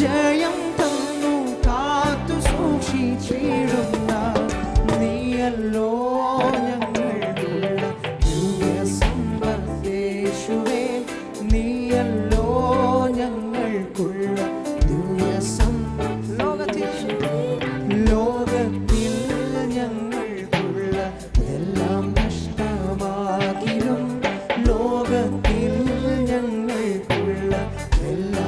ജയം തന്നു കാത്തു സൂക്ഷിച്ചിടുന്ന നീയല്ലോ ഞങ്ങൾക്കുള്ള ദിവ്യ സമ്പർദ്ദേശുവേ നീയല്ലോ ഞങ്ങൾക്കുള്ള ദിവ്യ സമ്പ ലോകത്തിൽ ലോകത്തിൽ ഞങ്ങൾക്കുള്ള എല്ലാം നഷ്ടമാകിലും ലോകത്തിൽ ഞങ്ങൾക്കുള്ള എല്ലാം